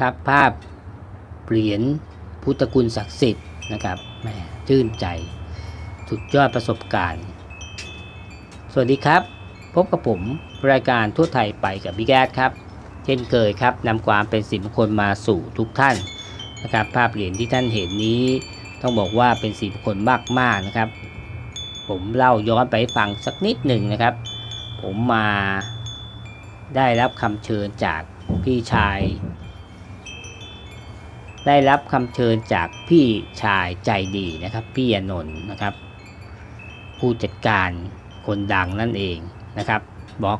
ครับภาพเหรียญพุทธคุณศักดิ์สิทธิ์นะครับแหมชื่นใจ สุดยอดประสบการณ์ สวัสดีครับ พบกับผมรายการทั่วไทยไปกับบิ๊กแอดครับ เช่นเคยครับนำความเป็นสิริมงคลมาสู่ทุกท่านนะครับ ภาพเหรียญที่ท่านเห็นนี้ ต้องบอกว่าเป็นสิริมงคลมากๆนะครับ ผมเล่าย้อนไปฟังสักนิดหนึ่งนะครับ ผมมาได้รับคำเชิญจากพี่ชาย ได้รับคำเชิญจากพี่ชายใจดีนะครับ พี่อนนท์นะครับ ผู้จัดการคนดังนั่นเองนะครับ บอก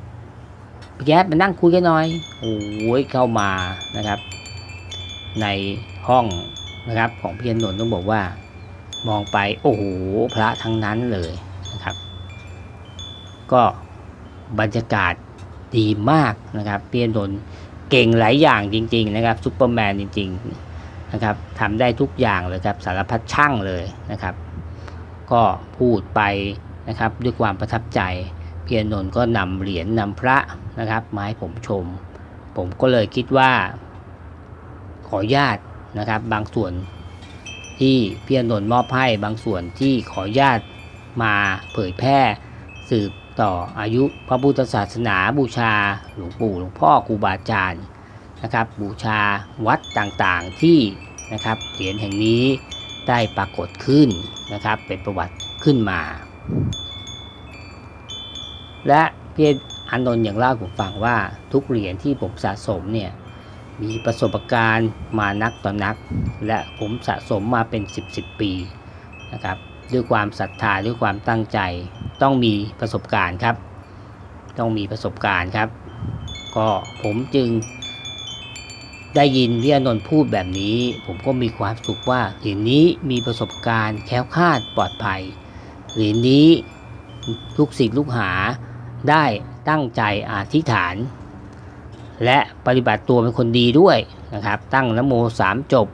พี่แก๊สมานั่งคุยกันหน่อยโอ้ยเข้ามานะครับ ในห้องนะครับของพี่อนนท์ต้องบอกว่า มองไปโอ้โหพระทั้งนั้นเลยนะครับ ก็บรรยากาศดีมากนะครับ พี่อนนท์เก่งหลายอย่างจริง ๆ นะครับซูเปอร์แมนจริง ๆ นะครับทำได้ทุกอย่างเลยครับสารพัดช่างเลยนะครับ ก็พูดไปนะครับด้วยความประทับใจเพียรนนท์ก็นำเหรียญนำพระนะครับมาให้ผมชม ผมก็เลยคิดว่า ขออนุญาตนะครับบางส่วนที่เพี่อนนท์มอบให้บางส่วนที่ขออนุญาตมาเผยแพร่สืบต่ออายุพระพุทธศาสนาบูชาหลวงปู่หลวงพ่อครูบาอาจารย์ นะครับบูชาวัดต่างๆที่นะครับเหรียญแห่งนี้ได้ปรากฏขึ้นนะครับเป็นประวัติขึ้นมา และพี่อานนท์อย่างเล่าผมฟังว่าทุกเหรียญที่ผมสะสมเนี่ยมีประสบการณ์มานักต่อนัก และผมสะสมมาเป็น 10 10ปีนะครับด้วยความศรัทธาด้วยความตั้งใจต้องมีประสบการณ์ครับ ต้องมีประสบการณ์ครับ ก็ผมจึง ได้ยินพี่อนนท์พูดแบบนี้ ผมก็มีความสุขว่าเหรียญนี้มีประสบการณ์แค้วคาดปลอดภัยเหรียญนี้ลูกศิษย์ลูกหาได้ตั้งใจอธิษฐาน และปฏิบัติตัวเป็นคนดีด้วยนะครับ ตั้งนโมสามจบ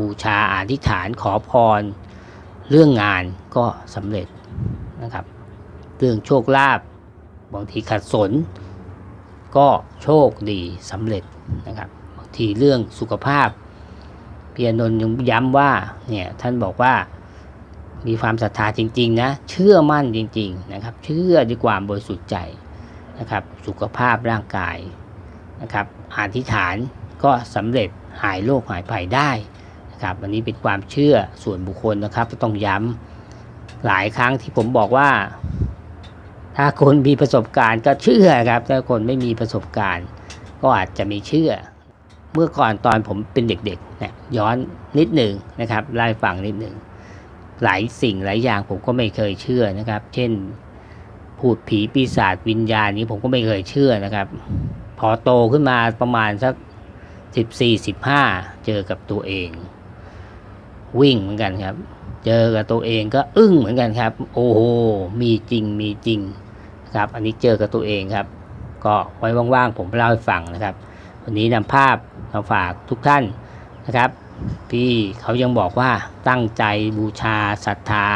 บูชาอธิษฐานขอพร เรื่องงานก็สำเร็จนะครับ เรื่องโชคลาภบางทีขัดสน ก็โชคดีสำเร็จนะครับ ที่เรื่องสุขภาพพี่อนนท์ยังย้ำว่าเนี่ยท่านบอกว่ามีความศรัทธาจริง ๆ นะ เชื่อมั่นจริง ๆ นะครับ เชื่อด้วยความบริสุทธิ์ใจนะครับ สุขภาพร่างกายนะครับอธิษฐานก็สำเร็จหายโรคหายภัยได้นะครับอันนี้เป็นความเชื่อส่วนบุคคลนะครับต้องย้ำหลายครั้งที่ผมบอกว่า ถ้าคนมีประสบการณ์ก็เชื่อครับ ถ้าคนไม่มีประสบการณ์ ก็อาจจะไม่เชื่อ เมื่อก่อนตอนผมเป็นเด็กๆนี่ยย้อนนิดหนึ่งนะครับไล่ฟังนิดหนึ่งหลายสิ่งหลายอย่างผมก็ไม่เคยเชื่อนะครับ เช่นพูดผีปีศาจวิญญาณนี้ผมก็ไม่เคยเชื่อนะครับ พอโตขึ้นมาประมาณสักสิบสี่สิบห้าเจอกับตัวเอง วิ่งเหมือนกันครับ เจอกับตัวเองก็อึ้งเหมือนกันครับ โอ้โหมีจริงมีจริงครับ อันนี้เจอกับตัวเองครับ ก็ไว้ว่างๆผมเล่าให้ฟังนะครับ วันนี้นำภาพมาฝากทุกท่านนะครับ พี่เขายังบอกว่าตั้งใจบูชาศรัทธา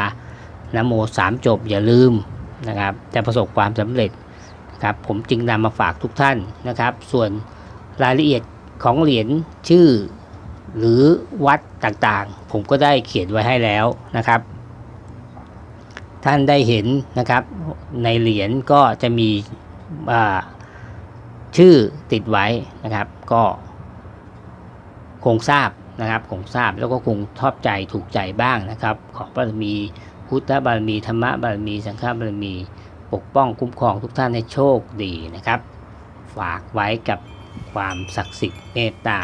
นโมสามจบอย่าลืมนะครับจะประสบความสำเร็จครับผมจึงนำมาฝากทุกท่านนะครับ ส่วนรายละเอียดของเหรียญชื่อ หรือวัดต่างๆ ผมก็ได้เขียนไว้ให้แล้วนะครับ ท่านได้เห็นนะครับ ในเหรียญก็จะมีอ่า ชื่อติดไว้นะครับ ก็คงทราบนะครับคงทราบแล้วก็คงชอบใจถูกใจบ้างนะครับ ขอบารมีพุทธบารมีธรรมบารมี สังฆบารมีปกป้องคุ้มครองทุกท่านให้โชคดีนะครับ ฝากไว้กับความศักดิ์สิทธิ์เมตตา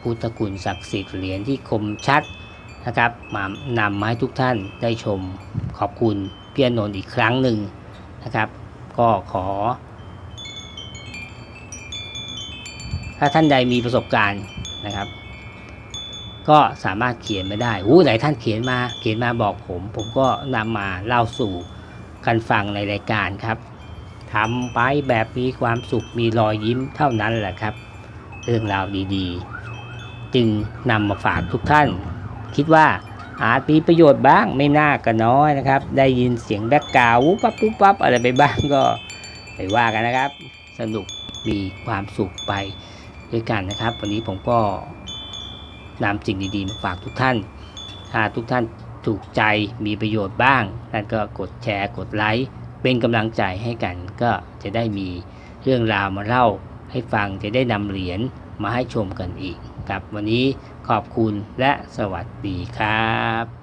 พุทธคุณศักดิ์สิทธิ์เหรียญที่คมชัดนะครับมานำมาให้ทุกท่านได้ชมขอบคุณพี่อนนท์อีกครั้งหนึ่งนะครับ ก็ขอ ถ้าท่านใดมีประสบการณ์นะครับ ก็สามารถเขียนมาได้หูไหนท่านเขียนมาเขียนมาบอกผม ผมก็นำมาเล่าสู่กันฟังในรายการครับทำไปแบบมีความสุขมีรอยยิ้มเท่านั้นแหละครับ เรื่องราวดีๆ จึงนำมาฝากทุกท่าน คิดว่าอาจมีประโยชน์บ้างไม่น่าก็น้อยนะครับ ได้ยินเสียงแบ็กกาววุบปั๊บปุ๊บปั๊บอะไรไปบ้างก็ไปว่ากันนะครับ สนุกมีความสุขไป ด้วยกันนะครับ วันนี้ผมก็นำสิ่งดีๆมาฝากทุกท่านถ้าทุกท่านถูกใจมีประโยชน์บ้างท่นก็กดแชร์กดไลค์เป็นกำลังใจให้กัน ก็จะได้มีเรื่องราวมาเล่าให้ฟังจะได้นำเหรียญมาให้ชมกันอีกครับวันนี้ขอบคุณและสวัสดีครับ